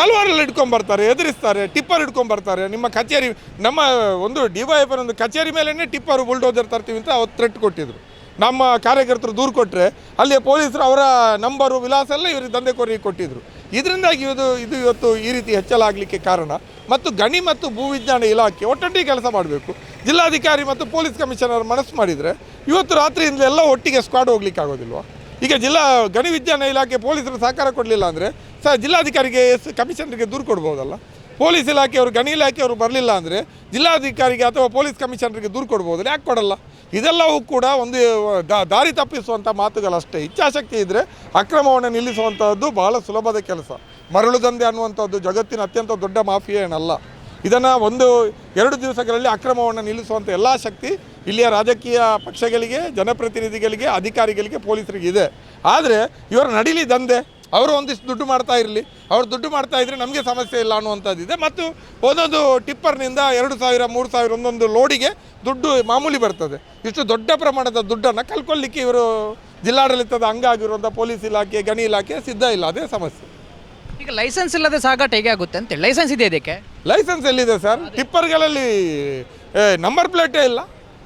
ತಲವಾರಲ್ಲಿ ಇಟ್ಕೊಂಡ್ಬರ್ತಾರೆ ಎದುರಿಸ್ತಾರೆ ಟಿಪ್ಪರ್ ಇಟ್ಕೊಂಡ್ಬರ್ತಾರೆ ನಿಮ್ಮ ಕಚೇರಿ ನಮ್ಮ ಒಂದು ಡಿ ವೈ ಎಫ್ ಒಂದು ಕಚೇರಿ ಮೇಲೇ ಟಿಪ್ಪರು ಬುಲ್ಡೋಜರ್ ತರ್ತೀವಿ ಅಂತ ಅವ್ರು ಥ್ರೆಟ್ ಕೊಟ್ಟಿದ್ರು. ನಮ್ಮ ಕಾರ್ಯಕರ್ತರು ದೂರು ಕೊಟ್ಟರೆ ಅಲ್ಲಿ ಪೊಲೀಸರು ಅವರ ನಂಬರು ವಿಳಾಸ ಎಲ್ಲ ಇವರು ದಂಧೆಕೋರಿಗೆ ಕೊಟ್ಟಿದ್ರು. ಇದರಿಂದಾಗಿ ಇದು ಇದು ಇವತ್ತು ಈ ರೀತಿ ಹೆಚ್ಚಲಾಗಲಿಕ್ಕೆ ಕಾರಣ. ಮತ್ತು ಗಣಿ ಮತ್ತು ಭೂವಿಜ್ಞಾನ ಇಲಾಖೆ ಒಟ್ಟೊಟ್ಟಿಗೆ ಕೆಲಸ ಮಾಡಬೇಕು. ಜಿಲ್ಲಾಧಿಕಾರಿ ಮತ್ತು ಪೊಲೀಸ್ ಕಮಿಷನರ್ ಮನಸ್ಸು ಮಾಡಿದರೆ ಇವತ್ತು ರಾತ್ರಿಯಿಂದ ಎಲ್ಲ ಒಟ್ಟಿಗೆ ಸ್ಕ್ವಾಡ್ ಹೋಗ್ಲಿಕ್ಕೆ ಆಗೋದಿಲ್ವಾ? ಈಗ ಜಿಲ್ಲಾ ಗಣಿ ವಿಜ್ಞಾನ ಇಲಾಖೆ ಪೊಲೀಸರು ಸಹಕಾರ ಕೊಡಲಿಲ್ಲ ಅಂದರೆ ಸ ಜಿಲ್ಲಾಧಿಕಾರಿಗೆ ಕಮಿಷನರ್ಗೆ ದೂರು ಕೊಡ್ಬೋದಲ್ಲ? ಪೊಲೀಸ್ ಇಲಾಖೆಯವರು ಗಣಿ ಇಲಾಖೆಯವರು ಬರಲಿಲ್ಲ ಅಂದರೆ ಜಿಲ್ಲಾಧಿಕಾರಿಗೆ ಅಥವಾ ಪೊಲೀಸ್ ಕಮಿಷನರಿಗೆ ದೂರು ಕೊಡ್ಬೋದು. ಯಾಕೆ ಕೊಡಲ್ಲ? ಇದೆಲ್ಲವೂ ಕೂಡ ಒಂದು ದಾರಿ ತಪ್ಪಿಸುವಂಥ ಮಾತುಗಳಷ್ಟೇ ಇಚ್ಛಾಶಕ್ತಿ ಇದ್ದರೆ ಅಕ್ರಮವನ್ನು ನಿಲ್ಲಿಸುವಂಥದ್ದು ಬಹಳ ಸುಲಭದ ಕೆಲಸ. ಮರಳು ದಂಧೆ ಅನ್ನುವಂಥದ್ದು ಜಗತ್ತಿನ ಅತ್ಯಂತ ದೊಡ್ಡ ಮಾಫಿಯಾ ಏನಲ್ಲ. ಇದನ್ನು ಒಂದು ಎರಡು ದಿವಸಗಳಲ್ಲಿ ಅಕ್ರಮವನ್ನು ನಿಲ್ಲಿಸುವಂಥ ಎಲ್ಲ ಶಕ್ತಿ ಇಲ್ಲಿಯ ರಾಜಕೀಯ ಪಕ್ಷಗಳಿಗೆ, ಜನಪ್ರತಿನಿಧಿಗಳಿಗೆ, ಅಧಿಕಾರಿಗಳಿಗೆ, ಪೊಲೀಸರಿಗೆ ಇದೆ. ಆದರೆ ಇವರು ನಡೀಲಿ ದಂಧೆ ಅವರು ಒಂದಿಷ್ಟು ದುಡ್ಡು ಮಾಡ್ತಾ ಇರಲಿ. ಅವ್ರು ದುಡ್ಡು ಮಾಡ್ತಾ ಇದ್ರೆ ನಮಗೆ ಸಮಸ್ಯೆ ಇಲ್ಲ ಅನ್ನುವಂಥದ್ದಿದೆ ಮತ್ತು ಒಂದೊಂದು ಟಿಪ್ಪರ್ನಿಂದ ಎರಡು ಸಾವಿರ ಮೂರು ಸಾವಿರ ಒಂದೊಂದು ಲೋಡಿಗೆ ದುಡ್ಡು ಮಾಮೂಲಿ ಬರ್ತದೆ. ಇಷ್ಟು ದೊಡ್ಡ ಪ್ರಮಾಣದ ದುಡ್ಡನ್ನು ಕಲ್ಕೊಳ್ಳಿಕ್ಕೆ ಇವರು ಜಿಲ್ಲಾಡಳಿತದ ಅಂಗ ಆಗಿರುವಂಥ ಪೊಲೀಸ್ ಇಲಾಖೆ ಗಣಿ ಇಲಾಖೆ ಸಿದ್ಧ ಇಲ್ಲ. ಅದೇ ಸಮಸ್ಯೆ. ಈಗ ಲೈಸೆನ್ಸ್ ಇಲ್ಲದೆ ಸಾಗಾಟ ಹೇಗೆ ಆಗುತ್ತೆ ಅಂತೇಳಿ ಲೈಸೆನ್ಸ್ ಇದೆ ಇದಕ್ಕೆ? ಲೈಸೆನ್ಸ್ ಎಲ್ಲಿದೆ ಸರ್? ಟಿಪ್ಪರ್ಗಳಲ್ಲಿ ನಂಬರ್ ಪ್ಲೇಟೇ ಇಲ್ಲ.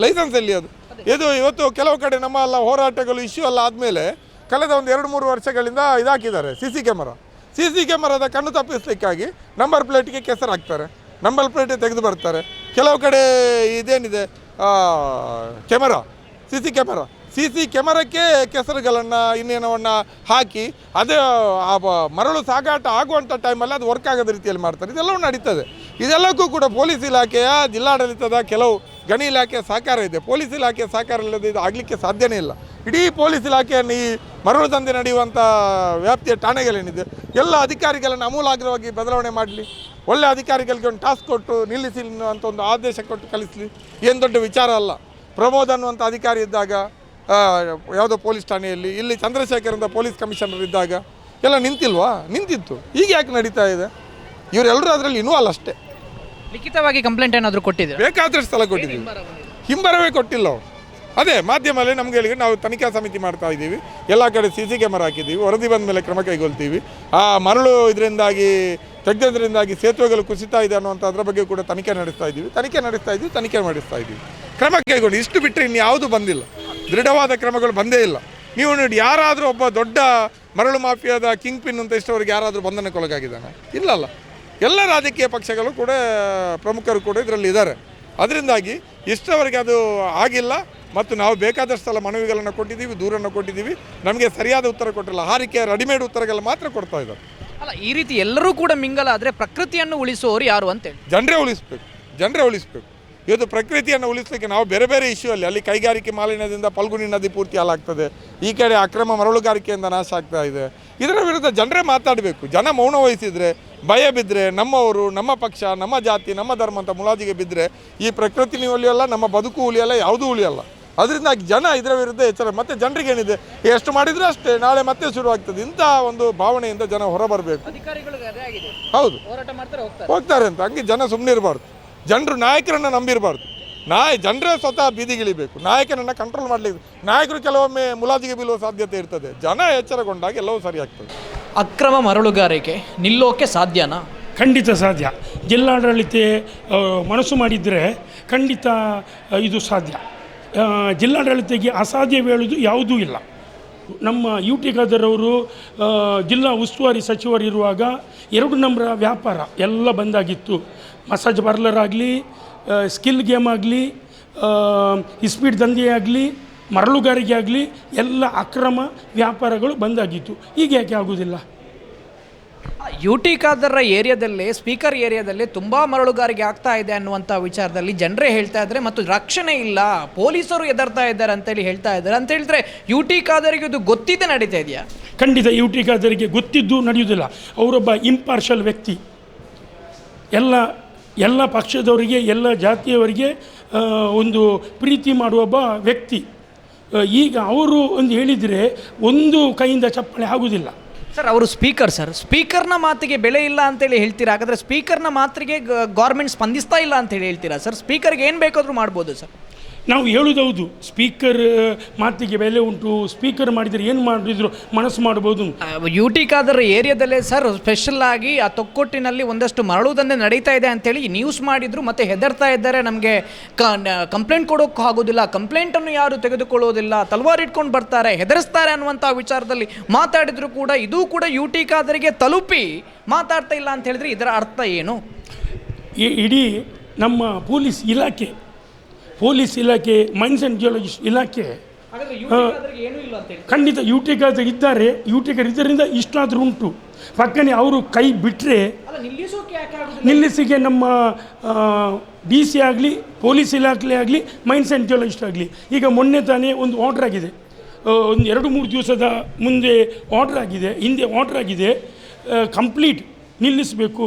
ಲೈಸೆನ್ಸ್ ಎಲ್ಲಿ ಅದು? ಇದು ಇವತ್ತು ಕೆಲವು ಕಡೆ ನಮ್ಮ ಎಲ್ಲ ಹೋರಾಟಗಳು ಇಶ್ಯೂ ಎಲ್ಲ ಆದಮೇಲೆ ಕಳೆದ ಒಂದು ಎರಡು ಮೂರು ವರ್ಷಗಳಿಂದ ಇದಾಕಿದ್ದಾರೆ C C camera. C C ಕ್ಯಾಮರಾದ ಕಣ್ಣು ತಪ್ಪಿಸ್ಲಿಕ್ಕಾಗಿ ನಂಬರ್ ಪ್ಲೇಟಿಗೆ ಕೆಸರು ಹಾಕ್ತಾರೆ. ನಂಬರ್ ಪ್ಲೇಟ್ ತೆಗೆದು ಬರ್ತಾರೆ. ಕೆಲವು ಕಡೆ ಇದೇನಿದೆ camera, C C camera. C C ಕ್ಯಾಮರಕ್ಕೆ ಕೆಸರುಗಳನ್ನು, ಇನ್ನೇನವನ್ನು ಹಾಕಿ ಅದೇ, ಆ ಮರಳು ಸಾಗಾಟ ಆಗುವಂಥ ಟೈಮಲ್ಲಿ ಅದು ವರ್ಕ್ ಆಗೋದ ರೀತಿಯಲ್ಲಿ ಮಾಡ್ತಾರೆ. ಇದೆಲ್ಲವೂ ನಡೀತದೆ. ಇದೆಲ್ಲಕ್ಕೂ ಕೂಡ ಪೊಲೀಸ್ ಇಲಾಖೆಯ, ಜಿಲ್ಲಾಡಳಿತದ ಕೆಲವು ಗಣಿ ಇಲಾಖೆಯ ಸಹಕಾರ ಇದೆ. ಪೊಲೀಸ್ ಇಲಾಖೆಯ ಸಹಕಾರ ಇಲ್ಲದೆ ಇದು ಆಗಲಿಕ್ಕೆ ಸಾಧ್ಯವೇ ಇಲ್ಲ. ಇಡೀ ಪೊಲೀಸ್ ಇಲಾಖೆಯನ್ನು ಈ ಮರಳು ದಂಧೆ ನಡೆಯುವಂಥ ವ್ಯಾಪ್ತಿಯ ಠಾಣೆಗಳೇನಿದೆ ಎಲ್ಲ ಅಧಿಕಾರಿಗಳನ್ನು ಅಮೂಲಾಗ್ರವಾಗಿ ಬದಲಾವಣೆ ಮಾಡಲಿ ಒಳ್ಳೆ ಅಧಿಕಾರಿಗಳಿಗೆ ಒಂದು ಟಾಸ್ಕ್ ಕೊಟ್ಟು ನಿಲ್ಲಿಸಿ ಅಂತ ಒಂದು ಆದೇಶ ಕೊಟ್ಟು ಕಳಿಸಲಿ ಏನು ದೊಡ್ಡ ವಿಚಾರ ಅಲ್ಲ. ಪ್ರಮೋದ್ ಅನ್ನುವಂಥ ಅಧಿಕಾರಿ ಇದ್ದಾಗ ಯಾವುದೋ ಪೊಲೀಸ್ ಠಾಣೆಯಲ್ಲಿ ಇಲ್ಲಿ ಚಂದ್ರಶೇಖರ್ ಅಂತ ಪೊಲೀಸ್ ಕಮಿಷನರ್ ಇದ್ದಾಗ ಎಲ್ಲ ನಿಂತಿಲ್ವಾ? ನಿಂತಿತ್ತು. ಈಗ ಯಾಕೆ ನಡೀತಾ ಇದೆ? ಇವರೆಲ್ಲರೂ ಅದರಲ್ಲಿ ಇನ್ನೂ ಅಲ್ಲ ಅಷ್ಟೇ. ಲಿಖಿತವಾಗಿ ಕಂಪ್ಲೇಂಟ್ ಏನಾದರೂ ಕೊಟ್ಟಿದ್ದೆ ಬೇಕಾದಷ್ಟು ಸಲ ಕೊಟ್ಟಿದ್ದೀವಿ. ಹಿಂಬರವೇ ಕೊಟ್ಟಿಲ್ಲ ಅವ್ರು. ಅದೇ ಮಾಧ್ಯಮದಲ್ಲಿ ನಮ್ಗೆ ಹೇಳಿ, ನಾವು ತನಿಖಾ ಸಮಿತಿ ಮಾಡ್ತಾ ಇದ್ದೀವಿ. ಎಲ್ಲ ಕಡೆ ಸಿ ಸಿ ಕ್ಯಾಮರಾ ಹಾಕಿದ್ದೀವಿ, ವರದಿ ಬಂದ ಮೇಲೆ ಕ್ರಮ ಕೈಗೊಳ್ತೀವಿ. ಆ ಮರಳು ಇದರಿಂದಾಗಿ ತೆಗೆದ್ರಿಂದಾಗಿ ಸೇತುವೆಗಳು ಕುಸಿತಾ ಇದೆ ಅನ್ನುವಂಥ ಅದರ ಬಗ್ಗೆ ಕೂಡ ತನಿಖೆ ನಡೆಸ್ತಾ ಇದ್ದೀವಿ. ತನಿಖೆ ನಡೆಸ್ತಾ ಇದ್ದೀವಿ, ತನಿಖೆ ಮಾಡಿಸ್ತಾ ಇದ್ದೀವಿ. ಕ್ರಮ ಕೈಗೊಂಡು ಇಷ್ಟು ಬಿಟ್ಟರೆ ಇನ್ಯಾವುದು ಬಂದಿಲ್ಲ. ದೃಢವಾದ ಕ್ರಮಗಳು ಬಂದೇ ಇಲ್ಲ. ನೀವು ನೋಡಿ, ಯಾರಾದರೂ ಒಬ್ಬ ದೊಡ್ಡ ಮರಳು ಮಾಫಿಯಾದ ಕಿಂಗ್ ಪಿನ್ ಅಂತ ಇಷ್ಟವರೆಗೆ ಯಾರಾದರೂ ಬಂಧನಕ್ಕೊಳಗಾಗಿದ್ದಾನೆ? ಇಲ್ಲಲ್ಲ. ಎಲ್ಲ ರಾಜಕೀಯ ಪಕ್ಷಗಳು ಕೂಡ, ಪ್ರಮುಖರು ಕೂಡ ಇದರಲ್ಲಿ ಇದ್ದಾರೆ. ಅದರಿಂದಾಗಿ ಇಷ್ಟವರೆಗೆ ಅದು ಆಗಿಲ್ಲ. ಮತ್ತು ನಾವು ಬೇಕಾದಷ್ಟು ಸಲ ಮನವಿಗಳನ್ನು ಕೊಟ್ಟಿದ್ದೀವಿ ದೂರನ್ನು ಕೊಟ್ಟಿದ್ದೀವಿ. ನಮಗೆ ಸರಿಯಾದ ಉತ್ತರ ಕೊಟ್ಟಿಲ್ಲ. ಹಾರಿಕೆ ರೆಡಿಮೇಡ್ ಉತ್ತರಗಳು ಮಾತ್ರ ಕೊಡ್ತಾ ಇದ್ದಾರೆ. ಅಲ್ಲ ಈ ರೀತಿ ಎಲ್ಲರೂ ಕೂಡ ಮಿಂಗಲ್ ಆದರೆ ಪ್ರಕೃತಿಯನ್ನು ಉಳಿಸುವವರು ಯಾರು ಅಂತೇಳಿ ಜನರೇ ಉಳಿಸ್ಬೇಕು. ಜನರೇ ಉಳಿಸ್ಬೇಕು. ಇವತ್ತು ಪ್ರಕೃತಿಯನ್ನು ಉಳಿಸಲಿಕ್ಕೆ ನಾವು ಬೇರೆ ಬೇರೆ ಇಶ್ಯೂ ಅಲ್ಲಿ ಅಲ್ಲಿ ಕೈಗಾರಿಕೆ ಮಾಲಿನ್ಯದಿಂದ ಫಲ್ಗುಣಿ ನದಿ ಪೂರ್ತಿ ಹಾಲಾಗ್ತದೆ ಈ ಕಡೆ ಅಕ್ರಮ ಮರಳುಗಾರಿಕೆಯಿಂದ ನಾಶ ಆಗ್ತಾ ಇದೆ. ಇದರ ವಿರುದ್ಧ ಜನರೇ ಮಾತಾಡಬೇಕು. ಜನ ಮೌನ ವಹಿಸಿದರೆ ಭಯ ಬಿದ್ದರೆ ನಮ್ಮವರು ನಮ್ಮ ಪಕ್ಷ ನಮ್ಮ ಜಾತಿ ನಮ್ಮ ಧರ್ಮ ಅಂತ ಮುಲಾಜಿಗೆ ಬಿದ್ದರೆ ಈ ಪ್ರಕೃತಿ ಉಳಿಯಲ್ಲ ನಮ್ಮ ಬದುಕು ಉಳಿಯಲ್ಲ ಯಾವುದೂ ಉಳಿಯಲ್ಲ ಅದರಿಂದಾಗಿ ಜನ ಇದರ ವಿರುದ್ಧ ಎಚ್ಚರ. ಮತ್ತೆ ಜನರಿಗೆ ಏನಿದೆ? ಎಷ್ಟು ಮಾಡಿದರೂ ಅಷ್ಟೇ. ನಾಳೆ ಮತ್ತೆ ಶುರುವಾಗ್ತದೆ. ಇಂತಹ ಒಂದು ಭಾವನೆಯಿಂದ ಜನ ಹೊರಬರಬೇಕು. ಅಧಿಕಾರಿಗಳಿಗೆ ಅದೇ ಆಗಿದೆ. ಹೌದು. ಹೋರಾಟ ಮಾಡ್ತಾರೆ ಹೋಗ್ತಾರೆ. ಹೋಗ್ತಾರೆ ಅಂತ. ಹಂಗೆ ಜನ ಸುಮ್ಮನೆ ಇರಬಾರ್ದು. ಜನರು ನಾಯಕರನ್ನ ನಂಬಿರಬಾರ್ದು. ನಾಯ ಜನರೇ ಸ್ವತಃ ಬೀದಿಗಿಳಿಬೇಕು ನಾಯಕನನ್ನು ಕಂಟ್ರೋಲ್ ಮಾಡಲಿಕ್ಕೆ. ನಾಯಕರು ಕೆಲವೊಮ್ಮೆ ಮುಲಾಜಿಗೆ ಬೀಳುವ ಸಾಧ್ಯತೆ ಇರ್ತದೆ. ಜನ ಎಚ್ಚರಗೊಂಡಾಗ ಎಲ್ಲವೂ ಸರಿಯಾಗ್ತದೆ. ಆಗ್ತದೆ ಅಕ್ರಮ ಮರಳುಗಾರಿಕೆ ನಿಲ್ಲೋಕೆ ಸಾಧ್ಯನಾ? ಖಂಡಿತ ಸಾಧ್ಯ. ಜಿಲ್ಲಾಡಳಿತ ಮನಸ್ಸು ಮಾಡಿದರೆ ಖಂಡಿತ ಇದು ಸಾಧ್ಯ. ಜಿಲ್ಲಾಡಳಿತಕ್ಕೆ ಅಸಾಧ್ಯ ವೇಳುವುದು ಯಾವುದೂ ಇಲ್ಲ. ನಮ್ಮ ಯು ಟಿ ಖಾದರ್ ಅವರು ಜಿಲ್ಲಾ ಉಸ್ತುವಾರಿ ಸಚಿವರಿರುವಾಗ ಎರಡು ನಂಬರ ವ್ಯಾಪಾರ ಎಲ್ಲ ಬಂದಾಗಿತ್ತು. ಮಸಾಜ್ ಪಾರ್ಲರ್ ಆಗಲಿ ಸ್ಕಿಲ್ ಗೇಮ್ ಆಗಲಿ ಇಸ್ಪೀಡ್ ದಂಧೆ ಆಗಲಿ, ಮರಳುಗಾರಿಕೆ ಆಗಲಿ, ಎಲ್ಲ ಅಕ್ರಮ ವ್ಯಾಪಾರಗಳು ಬಂದಾಗಿತ್ತು. ಈಗ ಯಾಕೆ ಆಗುವುದಿಲ್ಲ ಯು ಟಿ ಖಾದರ್ ಏರಿಯಾದಲ್ಲಿ, ಸ್ಪೀಕರ್ ಏರಿಯಾದಲ್ಲಿ ತುಂಬ ಮರಳುಗಾರಿಕೆ ಆಗ್ತಾ ಇದೆ ಅನ್ನುವಂಥ ವಿಚಾರದಲ್ಲಿ ಜನರೇ ಹೇಳ್ತಾ ಇದ್ದಾರೆ ಮತ್ತು ರಕ್ಷಣೆ ಇಲ್ಲ, ಪೊಲೀಸರು ಎದರ್ತಾ ಇದ್ದಾರೆ ಅಂತೇಳಿ ಹೇಳ್ತಾ ಇದ್ದಾರೆ. ಅಂತ ಹೇಳಿದ್ರೆ ಯು ಟಿ ಖಾದರಿಗೆ ಇದು ಗೊತ್ತಿದ್ದೇ ನಡೀತಾ ಇದೆಯಾ? ಖಂಡಿತ ಯು ಟಿ ಖಾದರಿಗೆ ಗೊತ್ತಿದ್ದು ನಡೆಯುವುದಿಲ್ಲ. ಅವರೊಬ್ಬ ಇಂಪಾರ್ಷಲ್ ವ್ಯಕ್ತಿ. ಎಲ್ಲ ಎಲ್ಲ ಪಕ್ಷದವರಿಗೆ, ಎಲ್ಲ ಜಾತಿಯವರಿಗೆ ಒಂದು ಪ್ರೀತಿ ಮಾಡುವೊಬ್ಬ ವ್ಯಕ್ತಿ. ಈಗ ಅವರು ಒಂದು ಹೇಳಿದರೆ ಒಂದು ಕೈಯಿಂದ ಚಪ್ಪಳೆ ಆಗುವುದಿಲ್ಲ. ಸರ್, ಅವರು ಸ್ಪೀಕರ್ ಸರ್. ಸ್ಪೀಕರ್ನ ಮಾತಿಗೆ ಬೆಲೆ ಇಲ್ಲ ಅಂತೇಳಿ ಹೇಳ್ತೀರಾ? ಹಾಗಾದ್ರೆ ಸ್ಪೀಕರ್ನ ಮಾತಿಗೆ ಗೌರ್ಮೆಂಟ್ ಸ್ಪಂದಿಸ್ತಾ ಇಲ್ಲ ಅಂತೇಳಿ ಹೇಳ್ತೀರಾ ಸರ್? ಸ್ಪೀಕರ್ಗೆ ಏನು ಬೇಕಾದರೂ ಮಾಡ್ಬೋದು ಸರ್. ನಾವು ಹೇಳುದೌದು ಸ್ಪೀಕರ್ ಮಾತಿಗೆ ಬೆಲೆ ಉಂಟು ಸ್ಪೀಕರ್ ಮಾಡಿದರೆ ಏನು ಮಾಡಿದ್ರು ಮನಸ್ಸು ಮಾಡ್ಬೋದು. ಯು ಟಿ ಏರಿಯಾದಲ್ಲೇ ಸರ್ ಸ್ಪೆಷಲ್ ಆಗಿ ಆ ತೊಕ್ಕೊಟ್ಟಿನಲ್ಲಿ ಒಂದಷ್ಟು ಮರಳು ದಂಧೆ ನಡೀತಾ ಇದೆ ಅಂತೇಳಿ ನ್ಯೂಸ್ ಮಾಡಿದ್ರು ಮತ್ತೆ ಹೆದರ್ತಾ ಇದ್ದಾರೆ ನಮಗೆ. ಕಂಪ್ಲೇಂಟ್ ಕೊಡೋಕ್ಕೂ ಆಗೋದಿಲ್ಲ. ಕಂಪ್ಲೇಂಟನ್ನು ಯಾರು ತೆಗೆದುಕೊಳ್ಳೋದಿಲ್ಲ. ತಲ್ವಾರ್ ಇಟ್ಕೊಂಡು ಬರ್ತಾರೆ ಹೆದರಿಸ್ತಾರೆ ಅನ್ನುವಂಥ ವಿಚಾರದಲ್ಲಿ ಮಾತಾಡಿದ್ರು ಕೂಡ ಇದು ಕೂಡ ಯು ಟಿ ತಲುಪಿ ಮಾತಾಡ್ತಾ ಇಲ್ಲ ಅಂತ ಹೇಳಿದ್ರೆ ಇದರ ಅರ್ಥ ಏನು? ಇಡೀ ನಮ್ಮ ಪೊಲೀಸ್ ಇಲಾಖೆ ಪೊಲೀಸ್ ಇಲಾಖೆ ಮೈನ್ಸ್ ಆ್ಯಂಡ್ ಜಿಯಾಲಜಿಸ್ಟ್ ಇಲಾಖೆ ಖಂಡಿತ ಯು ಟಿ ಖಾದರ್ ಇದ್ದಾರೆ ಯು ಟಿ ಖಾದರ್ ಇದರಿಂದ ಇಷ್ಟಾದರೂ ಉಂಟು. ಪಕ್ಕನೆ ಅವರು ಕೈ ಬಿಟ್ಟರೆ ನಿಲ್ಲಿಸಿಗೆ ನಮ್ಮ ಡಿ ಸಿ ಆಗಲಿ ಪೊಲೀಸ್ ಇಲಾಖೆ ಆಗಲಿ ಮೈನ್ಸ್ ಆ್ಯಂಡ್ ಜಿಯಾಲಜಿಸ್ಟ್ ಆಗಲಿ. ಈಗ ಮೊನ್ನೆ ತಾನೇ ಒಂದು ಆರ್ಡರ್ ಆಗಿದೆ. ಒಂದು ಎರಡು ಮೂರು ದಿವಸದ ಮುಂದೆ ಆರ್ಡರ್ ಆಗಿದೆ ಹಿಂದೆ ಆರ್ಡರ್ ಆಗಿದೆ. ಕಂಪ್ಲೀಟ್ ನಿಲ್ಲಿಸಬೇಕು.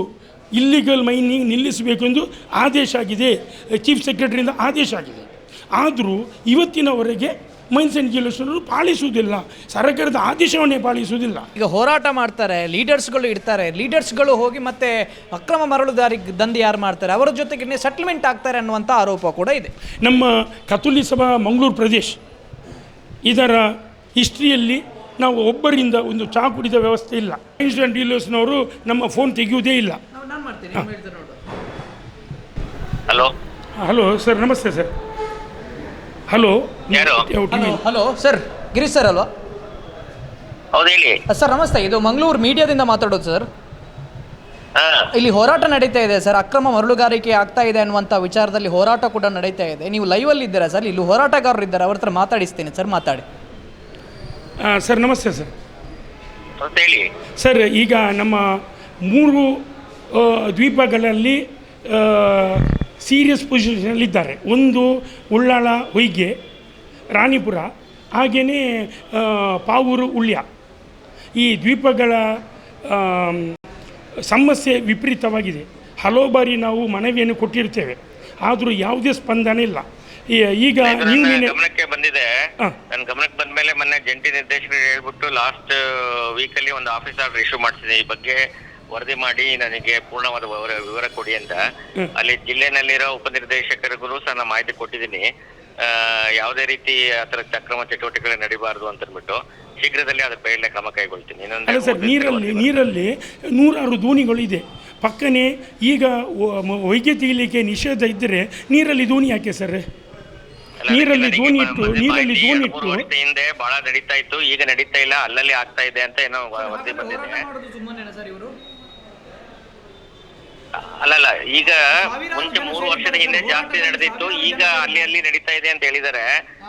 ಇಲ್ಲಿಗಲ್ ಮೈನಿಂಗ್ ನಿಲ್ಲಿಸಬೇಕು ಎಂದು ಆದೇಶ ಆಗಿದೆ. ಚೀಫ್ ಸೆಕ್ರೆಟರಿಯಿಂದ ಆದೇಶ ಆಗಿದೆ. ಆದರೂ ಇವತ್ತಿನವರೆಗೆ ಮೈನ್ಸ್ ಅಂಡ್ ಜಿಯಾಲಜಿಸ್ಟರು ಪಾಲಿಸುವುದಿಲ್ಲ. ಸರ್ಕಾರದ ಆದೇಶವನ್ನೇ ಪಾಲಿಸುವುದಿಲ್ಲ. ಈಗ ಹೋರಾಟ ಮಾಡ್ತಾರೆ ಲೀಡರ್ಸ್ಗಳು ಇರ್ತಾರೆ ಲೀಡರ್ಸ್ಗಳು ಹೋಗಿ ಮತ್ತೆ ಅಕ್ರಮ ಮರಳುದಾರಿ ದಂಧೆ ಯಾರು ಮಾಡ್ತಾರೆ? ಅವರ ಜೊತೆಗೆ ಸೆಟ್ಲ್ಮೆಂಟ್ ಆಗ್ತಾರೆ ಅನ್ನುವಂಥ ಆರೋಪ ಕೂಡ ಇದೆ. ನಮ್ಮ ಕತುಲಿ ಸಭಾ ಮಂಗಳೂರು ಪ್ರದೇಶ ಇದರ ಹಿಸ್ಟ್ರಿಯಲ್ಲಿ ನಾವು ಒಬ್ಬರಿಂದ ಒಂದು ಚಾ ಕುಡಿದ ವ್ಯವಸ್ಥೆ ಇಲ್ಲ. ಇನ್ಸ್ಟೆಂಟ್ ಡೀಲರ್ಸ್ನವರು ನಮ್ಮ ಫೋನ್ ತೆಗೆಯುವುದೇ ಇಲ್ಲ. ಹಲೋ. ಹಲೋ ಸರ್ ನಮಸ್ತೆ ಸರ್. ಹಲೋ ಯಾರು? Hello hello sir Girish sir ಅಲ್ವಾ? ಹೌದು ಹೇಳಿ. ಸರ್ ನಮಸ್ತೆ ಇದು ಮಂಗಳೂರು ಮೀಡಿಯಾದಿಂದ ಮಾತಾಡೋದು ಸರ್. ಹಾ. ಇಲ್ಲಿ ಹೋರಾಟ ನಡೀತಾ ಇದೆ ಸರ್. ಅಕ್ರಮ ಮರಳುಗಾರಿಕೆ ಆಗ್ತಾ ಇದೆ ಅನ್ನುವಂಥ ವಿಚಾರದಲ್ಲಿ ಹೋರಾಟ ಕೂಡ ನಡೀತಾ ಇದೆ. ನೀವು ಲೈವಲ್ಲಿ ಇದ್ದೀರಾ ಸರ್? ಇಲ್ಲಿ ಹೋರಾಟಗಾರರು ಇದ್ದಾರೆ ಅವ್ರ ಹತ್ರ ಮಾತಾಡಿಸ್ತೀನಿ ಸರ್ ಮಾತಾಡಿ. ಸರ್ ನಮಸ್ತೆ ಸರ್. ಹೇಳಿ. ಸರ್ ಈಗ ನಮ್ಮ ಮೂರು ದ್ವೀಪಗಳಲ್ಲಿ ಸೀರಿಯಸ್ ಪೊಸಿಷನಲ್ಲಿದ್ದಾರೆ. ಒಂದು ಉಳ್ಳಾಳ ಹೊಯ್ಗೆ ರಾಣಿಪುರ ಹಾಗೆಯೇ ಪಾವೂರು ಉಳ್ಯ. ಈ ದ್ವೀಪಗಳ ಸಮಸ್ಯೆ ವಿಪರೀತವಾಗಿದೆ. ಹಲವು ಬಾರಿ ನಾವು ಮನವಿಯನ್ನು ಕೊಟ್ಟಿರ್ತೇವೆ. ಆದರೂ ಯಾವುದೇ ಸ್ಪಂದನೆ ಇಲ್ಲ. ಈಗ ನೀವು ಗಮನಕ್ಕೆ ಬಂದಿದೆ. ನನ್ನ ಗಮನಕ್ಕೆ ಬಂದ್ಮೇಲೆ ಮೊನ್ನೆ ಜಂಟಿ ನಿರ್ದೇಶಕರು ಹೇಳ್ಬಿಟ್ಟು ಲಾಸ್ಟ್ ವೀಕ್ ಅಲ್ಲಿ ಒಂದು ಆಫೀಸ್ ಆರ್ಡರ್ ಇಶ್ಯೂ ಮಾಡ್ತಿದೆ ಈ ಬಗ್ಗೆ ವರದಿ ಮಾಡಿ ನನಗೆ ಪೂರ್ಣವಾದ ವಿವರ ವಿವರ ಕೊಡಿ ಅಂತ ಅಲ್ಲಿ ಜಿಲ್ಲೆನಲ್ಲಿರೋ ಉಪನಿರ್ದೇಶಕರಿಗೂ ಸಹ ನಾನು ಮಾಹಿತಿ ಕೊಟ್ಟಿದ್ದೀನಿ ಆ, ಯಾವುದೇ ರೀತಿ ಆತರ ಅಕ್ರಮ ಚಟುವಟಿಕೆಗಳು ನಡೀಬಾರದು ಅಂತ ಅಂದ್ಬಿಟ್ಟು ಶೀಘ್ರದಲ್ಲಿ ಅದ್ರ ಮೇಲೆ ಕ್ರಮ ಕೈಗೊಳ್ತೀನಿ ಅಲ್ಲ ಸರ್ ನೀರಲ್ಲಿ ನೀರಲ್ಲಿ ನೂರಾರು ದೋಣಿಗಳು ಇದೆ ಪಕ್ಕನೆ ಈಗ ವೈದ್ಯ ಹೊಯ್ಗೆ ತೆಗಿಲಿಕ್ಕೆ ನಿಷೇಧ ಇದ್ದರೆ ನೀರಲ್ಲಿ ದೋಣಿ ಯಾಕೆ ಸರ್ ನೀರಲ್ಲಿ ದೋಣಿ ಇಟ್ಟು ನೀರಲ್ಲಿ ದೋಣಿ ಇಟ್ಟು ಹಿಂದೆ ಬಹಳ ನಡೀತಾ ಇತ್ತು ಈಗ ನಡೀತಾ ಇಲ್ಲ ಅಲ್ಲಲ್ಲಿ ಆಗ್ತಾ ಇದೆ ಅಂತ ಏನೋ ವರದಿ ಬಂದಿದೆ ಸರ್ ಇವರು ಅಲ್ಲಲ್ಲ ಈಗ ಮುಂಚೆ ಮೂರು ವರ್ಷದ ಹಿಂದೆ ಜಾಸ್ತಿ ನಡೆದಿತ್ತು ಈಗ ಅಲ್ಲಿ ಅಲ್ಲಿ ನಡೀತಾ ಇದೆ ಅಂತ ಹೇಳಿದ್ದಾರೆ.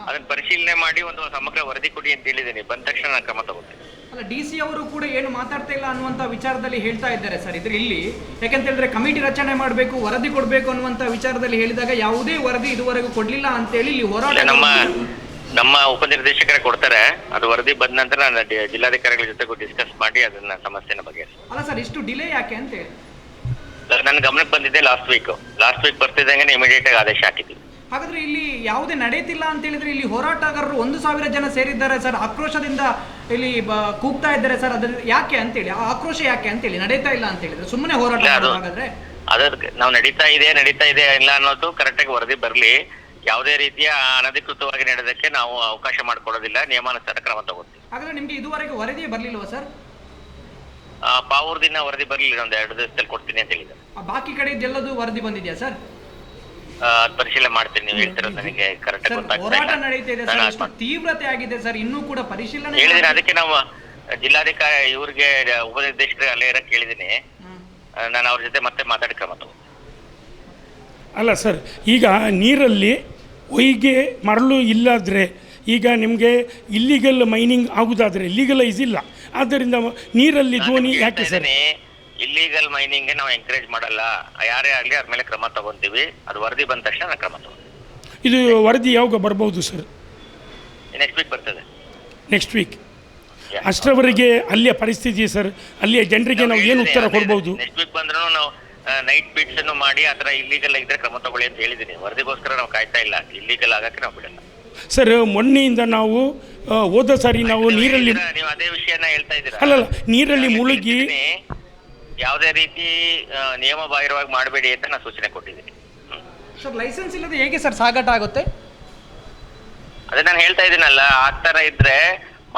ಅದನ್ನ ಪರಿಶೀಲನೆ ಮಾಡಿ ಒಂದು ಸಮಗ್ರ ವರದಿ ಕೊಡಿ ಅಂತ ಹೇಳಿದ್ದೀನಿ. ಬಂದ ತಕ್ಷಣ ನಾನು ಕ್ರಮ ತಗೋತೀನಿ. ಅಲ್ಲ ಡಿ ಸಿ ಅವರು ಕೂಡ ಏನು ಮಾತಾಡ್ತಾ ಇಲ್ಲ ಅನ್ನುವಂಥ ವಿಚಾರದಲ್ಲಿ ಹೇಳ್ತಾ ಇದ್ದಾರೆ ಸರ್. ಇದ್ರ ಇಲ್ಲಿ ಯಾಕಂತ ಹೇಳಿದ್ರೆ ಕಮಿಟಿ ರಚನೆ ಮಾಡಬೇಕು ವರದಿ ಕೊಡಬೇಕು ಅನ್ನುವಂಥ ವಿಚಾರದಲ್ಲಿ ಹೇಳಿದಾಗ ಯಾವುದೇ ವರದಿ ಇದುವರೆಗೂ ಕೊಡಲಿಲ್ಲ ಅಂತೇಳಿ ಇಲ್ಲಿ ಹೋರಾಟ ನಮ್ಮ ನಮ್ಮ ಉಪನಿರ್ದೇಶಕರೇ ಕೊಡ್ತಾರೆ. ಅದು ವರದಿ ಬಂದ ನಂತರ ನಾನು ಡಿ- ಜಿಲ್ಲಾಧಿಕಾರಿಗಳ ಜೊತೆಗೂ ಡಿಸ್ಕಸ್ ಮಾಡಿ ಅದನ್ನ ಸಮಸ್ಯೆನ ಬಗೆಹರಿಸ್ತೀನಿ. ಅಲ್ಲ ಸರ್ ಇಷ್ಟು ಡಿಲೇ ಯಾಕೆ ಅಂತ ಹೇಳಿ. ನನ್ನ ಗಮನಕ್ಕೆ ಬಂದಿದ್ದೆ ಲಾಸ್ಟ್ ವೀಕ್ ಲಾಸ್ಟ್ ವೀಕ್ ಬರ್ತಿದ್ದಂಗೆ ಇಮಿಡಿಯೇಟ್ ಆಗಿ ಆದೇಶ ಹಾಕಿದ್ವಿ ಹಾಗಾದ್ರೆ ಇಲ್ಲಿ ಯಾವುದೇ ನಡೆಯುತ್ತಿಲ್ಲ ಅಂತ ಹೇಳಿದ್ರೆ ಇಲ್ಲಿ ಹೋರಾಟಗಾರರು ಒಂದು ಸಾವಿರ ಜನ ಸೇರಿದ್ದಾರೆ ಸರ್ ಆಕ್ರೋಶದಿಂದ ಇಲ್ಲಿ ಬ- ಕೂಗ್ತಾ ಇದ್ದಾರೆ ಸರ್ ಅದ್ರ ಯಾಕೆ ಅಂತೇಳಿ ಆ ಆಕ್ರೋಶ ಯಾಕೆ ಅಂತೇಳಿ ನಡೀತಾ ಇಲ್ಲ ಅಂತ ಹೇಳಿದ್ರೆ? ಸುಮ್ಮನೆ ಹೋರಾಟ ಇಲ್ಲ, ಅದು- ಮಾಡೋದು ಹಾಗಾದ್ರೆ? ಅದಕ್ಕೆ ನಾವು ನಡೀತಾ ಇದೆ ನಡೀತಾ ಇದೆ ಇಲ್ಲ ಅನ್ನೋದು ಕರೆಕ್ಟ್ ಆಗಿ ವರದಿ ಬರಲಿ. ಯಾವುದೇ ರೀತಿಯ ಅನಧಿಕೃತವಾಗಿ ನಡೆದಕ್ಕೆ ನಾವು ಅವಕಾಶ ಮಾಡಿಕೊಡೋದಿಲ್ಲ. ನಿಯಮಾನುಸಾರ ಕ್ರಮ ತಗೋತೀವಿ ಹಾಗಾದ್ರೆ ನಿಮ್ಗೆ ಇದುವರೆಗೆ ವರದಿ ಬರಲಿಲ್ವಾ ಸರ್ ಆ, ಪಾವೂರ್ ದಿನ ವರದಿ ಬರಲಿಲ್ಲ ಒಂದು ಎರಡು ದಿವಸದಲ್ಲಿ ಕೊಡ್ತೀನಿ ಅಂತ ಹೇಳಿದ್ರು. ಆ ಬಾಕಿ ಕಡೆ ಎಲ್ಲದೂ ವರದಿ ಬಂದಿದ್ಯಾ ಸರ್? ಆ, ಅದ್ ಪರಿಶೀಲನೆ ಮಾಡ್ತೀನಿ ನೀವು ಹೇಳ್ತಿರೋದು ನನಗೆ ಕರೆಕ್ಟ್ ಸರ್ ಗೊತ್ತಾಗ್ತಾ ಹೋರಾಟ ಇಲ್ಲ ನಡೀತಾ ಇದೆ ಸರ್ ತೀವ್ರತೆ ಆಗಿದೆ ಸರ್ ಇನ್ನೂ ಕೂಡ ಪರಿಶೀಲನೆ ಹೇಳಿದ್ರೆ ಅದಕ್ಕೆ ನಾವು ಜಿಲ್ಲಾಧಿಕಾರಿ ಇವ್ರಿಗೆ ಉಪನಿರ್ದೇಶಕರು ಅಲ್ಲೇ ಇರಕ್ಕೆ ಹೇಳಿದ್ದೀನಿ. ಹ್ಮ್. ನಾನು ಅವ್ರ ಜೊತೆ ಮತ್ತೆ ಮಾತಾಡಿ ಕ್ರಮ ಅಲ್ಲ ಸರ್ ಈಗ ನೀರಲ್ಲಿ ಹೊಯ್ಗೆ ಮರಳು ಇಲ್ಲಾದರೆ ಈಗ ನಿಮಗೆ ಇಲ್ಲಿಗಲ್ ಮೈನಿಂಗ್ ಆಗುದಾದರೆ ಲೀಗಲೈಸ್ ಇಲ್ಲ. ಆದ್ದರಿಂದ ನೀರಲ್ಲಿ ದೋಣಿ ಯಾಕೆ ಸರ್? ಇಲ್ಲಿಗಲ್ ಮೈನಿಂಗ್ ನಾವು ಎಂಕರೇಜ್ ಮಾಡಲ್ಲ. ಯಾರೇ ಆಗಲಿ ಅದ್ರ ಮೇಲೆ ಕ್ರಮ ತಗೊಂತೀವಿ. ಅದು ವರದಿ ಬಂದ ತಕ್ಷಣ ನಾವು ಕ್ರಮ ತಗೊಂತೀವಿ. ಇದು ವರದಿ ಯಾವಾಗ ಬರ್ಬೋದು ಸರ್? ನೆಕ್ಸ್ಟ್ ವೀಕ್ ಬರ್ತದೆ. ನೆಕ್ಸ್ಟ್ ವೀಕ್ ಅಷ್ಟರವರೆಗೆ ಅಲ್ಲಿಯ ಪರಿಸ್ಥಿತಿ ಸರ್? ಅಲ್ಲಿಯ ಜನರಿಗೆ ನಾವು ಏನು ಉತ್ತರ ಕೊಡಬಹುದು ನೆಕ್ಸ್ಟ್ ವೀಕ್ ಬಂದ್ರೂ ನಾವು ನೈಟ್ ಬಿಟ್ಸ್ ಅನ್ನು ಮಾಡಿ ಥರ ಇಲ್ಲಿಗಲ್ ಇದ್ರೆ ಕ್ರಮ ತಗೊಳ್ಳಿ ಅಂತ ಹೇಳಿದ್ದೀನಿ. ವರದಿಗೋಸ್ಕರ ನಾವು ಕಾಯ್ತಾ ಇಲ್ಲ. ಇಲ್ಲಿಗಲ್ ಆಗಕ್ಕೆ ನಾವು ಬಿಡಲ್ಲ. ಸರ್ ಮೊನ್ನೆಯಿಂದ ನಾವು ಹೋದ ಸಾರಿ ನಾವು ನೀರಲ್ಲಿ ನೀವು ಅದೇ ವಿಷಯನ ಹೇಳ್ತಾ ಇದ್ದೀರಾ? ಅಲ್ಲಲ್ಲ ನೀರಲ್ಲಿ ಮುಳುಗಿ ಯಾವುದೇ ರೀತಿ ನಿಯಮ ಬಾಹಿರವಾಗಿ ಮಾಡಬೇಡಿ ಅಂತ ನಾನು ಸೂಚನೆ ಕೊಟ್ಟಿದ್ದೀನಿ. ಸರ್ ಲೈಸೆನ್ಸ್ ಇಲ್ಲದೆ ಹೇಗೆ ಸರ್ ಸಾಗಾಟ ಆಗುತ್ತೆ? ಅದೇ ನಾನು ಹೇಳ್ತಾ ಇದ್ದೀನಲ್ಲ ಆ ತರ ಇದ್ರೆ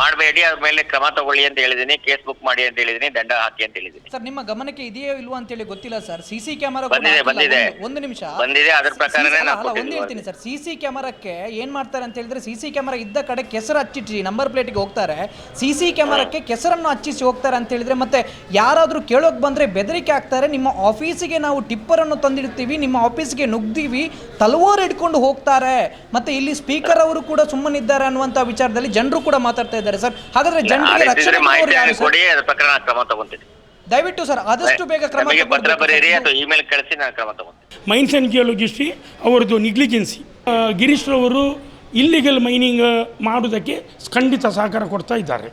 ಮಾಡಬೇಡಿ ಅದ್ರ ಮೇಲೆ ಕ್ರಮ ತಗೊಳ್ಳಿ ಅಂತ ಹೇಳಿದೀನಿ ಕೇಸ್ ಬುಕ್ ಮಾಡಿ ಅಂತ ಹೇಳಿದೀನಿ ದಂಡ ಹಾಕಿ ಅಂತ ಹೇಳಿದೀನಿ. ಸರ್ ನಿಮ್ಮ ಗಮನಕ್ಕೆ ಇದೆಯೋ ಅಂತ ಹೇಳಿ ಗೊತ್ತಿಲ್ಲ ಸರ್. ಸಿಸಿ ಸಿ ಕ್ಯಾಮರಾ ಬಂದಿದೆ, ಬಂದಿದೆ. ಒಂದು ನಿಮಿಷ. ಬಂದಿದೆ, ಅದ್ರ ಪ್ರಕಾರನೇ ನಾವು ಅಲ್ಲ, ಒಂದು ಕೊಟ್ಟಿದ್ದೀವಿ. ಹೇಳ್ತೀನಿ ಸರ್. ಸಿಸಿ ಕ್ಯಾಮೆರಾಕ್ಕೆ ಏನು ಮಾಡ್ತಾರೆ ಅಂತ ಹೇಳಿದ್ರೆ ಸಿಸಿ ಕ್ಯಾಮರಾ ಇದ್ದ ಕಡೆ ಕೆಸರು ಹಚ್ಚಿಟ್ಟಿ ನಂಬರ್ ಪ್ಲೇಟಿಗೆ ಹೋಗ್ತಾರೆ. ಸಿಸಿ ಕ್ಯಾಮರಾಕ್ಕೆ ಕೆಸರನ್ನು ಹಚ್ಚಿಸಿ ಹೋಗ್ತಾರೆ ಅಂತ ಹೇಳಿದ್ರೆ ಮತ್ತೆ ಯಾರಾದರೂ ಕೇಳೋಕೆ ಬಂದ್ರೆ ಬೆದರಿಕೆ ಆಗ್ತಾರೆ ನಿಮ್ಮ ಆಫೀಸಿಗೆ ನಾವು ಟಿಪ್ಪರನ್ನು ತಂದಿಡ್ತೀವಿ ನಿಮ್ಮ ಆಫೀಸ್ಗೆ ನುಗ್ದೀವಿ ತಲವಾರು ಹಿಡ್ಕೊಂಡು ಹೋಗ್ತಾರೆ. ಮತ್ತೆ ಇಲ್ಲಿ ಸ್ಪೀಕರ್ ಅವರು ಕೂಡ ಸುಮ್ಮನಿದ್ದಾರೆ ಅನ್ನುವಂಥ ವಿಚಾರದಲ್ಲಿ ಜನರು ಕೂಡ ಮಾತಾಡ್ತಾ ಇದ್ದಾರೆ. ಸರ್. ಹಾಗಾದ್ರೆ ಜನರಿಗೆ ರಕ್ಷಣೆ ಇದ್ರೆ ಕೊಡೋರು ಮಾಹಿತಿ ಯಾರು ಸರ್? ಕೊಡಿ ಅದ್ರ ಕ್ರಮ ತಗೊಂತೀನಿ ದಯವಿಟ್ಟು ಸರ್ ಆದಷ್ಟು ಬೇಗ ಕ್ರಮ ನಮಗೆ ಪತ್ರ ತಗೊಳ್ಬೇಕು ಅಥವಾ ಇಮೇಲ್ ಕಳಿಸಿ ನಾನು ಕ್ರಮ ತಗೊಂತೀನಿ. ಮೈನ್ಸ್ ಅಂಡ್ ಜಿಯೋಲಜಿಸ್ಟ್ರಿ ಅವರದ್ದು ನಿಗ್ಲಿಜೆನ್ಸಿ ಗಿರೀಶ್ ರವರು ಇಲ್ಲಿಗಲ್ ಮೈನಿಂಗ್ ಮಾಡೋದಕ್ಕೆ ಖಂಡಿತ ಸಹಕಾರ ಕೊಡ್ತಾ ಇದ್ದಾರೆ.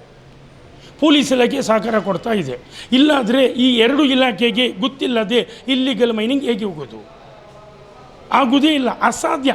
ಪೊಲೀಸ್ ಇಲಾಖೆ ಸಹಕಾರ ಕೊಡ್ತಾ ಇದೆ. ಇಲ್ಲಾದರೆ ಈ ಎರಡು ಇಲಾಖೆಗೆ ಗೊತ್ತಿಲ್ಲದೆ ಇಲ್ಲಿಗಲ್ ಮೈನಿಂಗ್ ಹೇಗೆ ಹೋಗೋದು? ಆಗುವುದೇ ಇಲ್ಲ ಅಸಾಧ್ಯ.